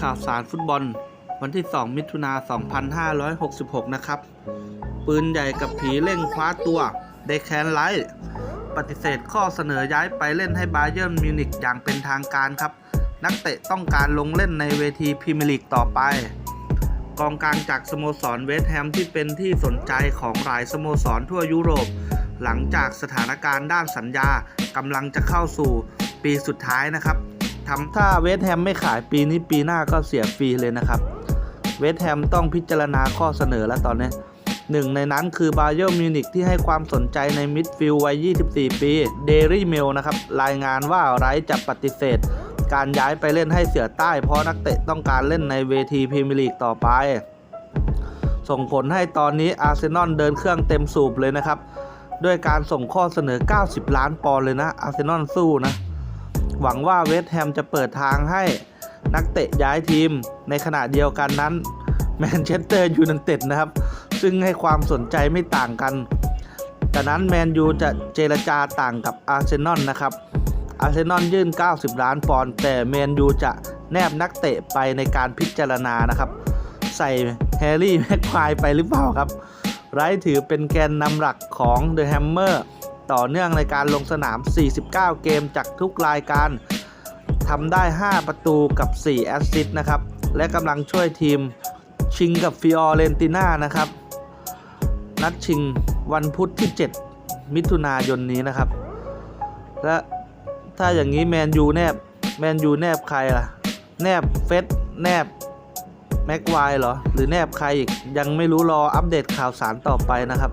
ข่าวสารฟุตบอล วันที่ 2 มิถุนา 2566 นะครับ ปืนใหญ่กับผีเร่งคว้าตัวเดแคนไลท์ปฏิเสธข้อเสนอย้ายไปเล่นให้บาเยิร์นมิวนิกอย่างเป็นทางการครับ นักเตะต้องการลงเล่นในเวทีพรีเมียร์ลีกต่อไป กองกลางจากสโมสรเวสต์แฮมที่เป็นที่สนใจของหลายสโมสรทั่วยุโรป หลังจากสถานการณ์ด้านสัญญากำลังจะเข้าสู่ปีสุดท้ายนะครับ ทำถ้าเวสแฮมไม่ขายปีนี้ปีหน้าก็เสียฟรีเลยนะครับ เวสแฮมต้องพิจารณาข้อเสนอแล้วตอนนี้หนึ่งในนั้นคือบาเย r n มิวนิกที่ให้ความสนใจในมิดฟิลด์วัย 24 ปีเดรี่เมลนะครับ รายงานว่าไรท์จะปฏิเสธ การย้ายไปเล่นให้เสือใต้ เพราะนักเตะต้องการเล่นในเวทีพรีเมียร์ลีกต่อไป ส่งผลให้ตอนนี้อาร์เซนอลเดินเครื่องเต็มสูบเลยนะครับ ด้วยการส่งข้อเสนอ 90 ล้านปอนด์เลยนะอาร์เซนอลสู้นะ หวังว่าเวสต์แฮมจะเปิดทางให้นักเตะย้ายทีมในขณะเดียวกันนั้นแมนเชสเตอร์ยูไนเต็ดนะครับ ซึ่งให้ความสนใจไม่ต่างกันจากนั้นแมนยูจะเจรจาต่างกับอาร์เซนอลนะครับ อาร์เซนอลยื่น 90 ล้านปอนด์แต่แมนยูจะแนบนักเตะไปในการพิจารณานะครับ ใส่แฮร์รี่แม็กควายไปหรือเปล่าครับ ไรถือเป็นแกนนำหลักของเดอะแฮมเมอร์ ต่อเนื่องในการลงสนาม 49 เกมจากทุกรายการทำได้ 5 ประตูกับ 4 แอสซิสต์นะครับ และกำลังช่วยทีมชิงกับฟิออเรนติน่านะครับ นัดชิงวันพุธที่ 7 มิถุนายนนี้นะครับ และถ้าอย่างนี้แมนยูแนบแมนยูแนบใครล่ะ แนบเฟสแนบแม็กไวเหรอ หรือแนบใครอีก ยังไม่รู้รออัปเดตข่าวสารต่อไปนะครับ